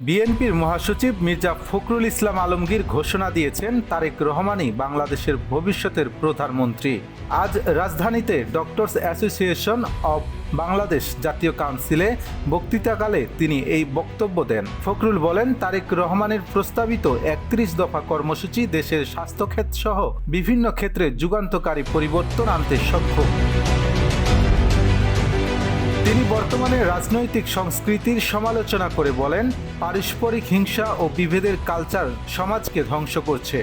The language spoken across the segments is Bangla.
বিএনপির মহাসচিব মির্জা ফখরুল ইসলাম আলমগীর ঘোষণা দিয়েছেন তারেক রহমানই বাংলাদেশের ভবিষ্যতের প্রধানমন্ত্রী। আজ রাজধানীতে ডক্টরস অ্যাসোসিয়েশন অব বাংলাদেশ জাতীয় কাউন্সিলে বক্তৃতাকালে তিনি এই বক্তব্য দেন। ফখরুল বলেন, তারেক রহমানের প্রস্তাবিত একত্রিশ দফা কর্মসূচি দেশের স্বাস্থ্যক্ষেত্র সহ বিভিন্ন ক্ষেত্রে যুগান্তকারী পরিবর্তন আনতে সক্ষম। তিনি বর্তমানে রাজনৈতিক সংস্কৃতির সমালোচনা করে বলেন, পারস্পরিক হিংসা ও বিভেদের কালচার সমাজকে ধ্বংস করছে।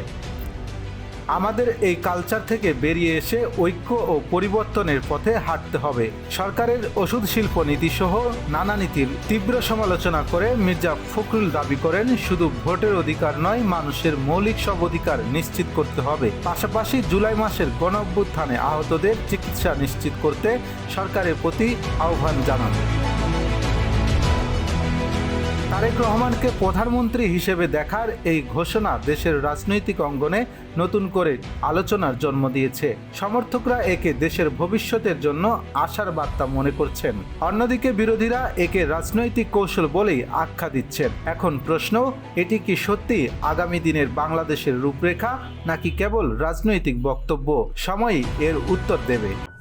আমাদের এই কালচার থেকে বেরিয়ে এসে ঐক্য ও পরিবর্তনের পথে হাঁটতে হবে। সরকারের ওষুধ শিল্প নীতি সহ নানা নীতির তীব্র সমালোচনা করে মির্জা ফখরুল দাবি করেন, শুধু ভোটের অধিকার নয়, মানুষের মৌলিক সব অধিকার নিশ্চিত করতে হবে। পাশাপাশি জুলাই মাসের গণ আহতদের চিকিৎসা নিশ্চিত করতে সরকারের প্রতি আহ্বান জানান। তারেক রহমানকে প্রধানমন্ত্রী হিসেবে দেখার এই ঘোষণা দেশের রাজনৈতিক অঙ্গনে নতুন করে আলোচনার জন্ম দিয়েছে। সমর্থকরা একে দেশের ভবিষ্যতের জন্য আশার বার্তা মনে করছেন। অন্যদিকে বিরোধীরা একে রাজনৈতিক কৌশল বলেই আখ্যা দিচ্ছেন। এখন প্রশ্ন, এটি কি সত্যি আগামী দিনের বাংলাদেশের রূপরেখা নাকি কেবল রাজনৈতিক বক্তব্য? সময়ই এর উত্তর দেবে।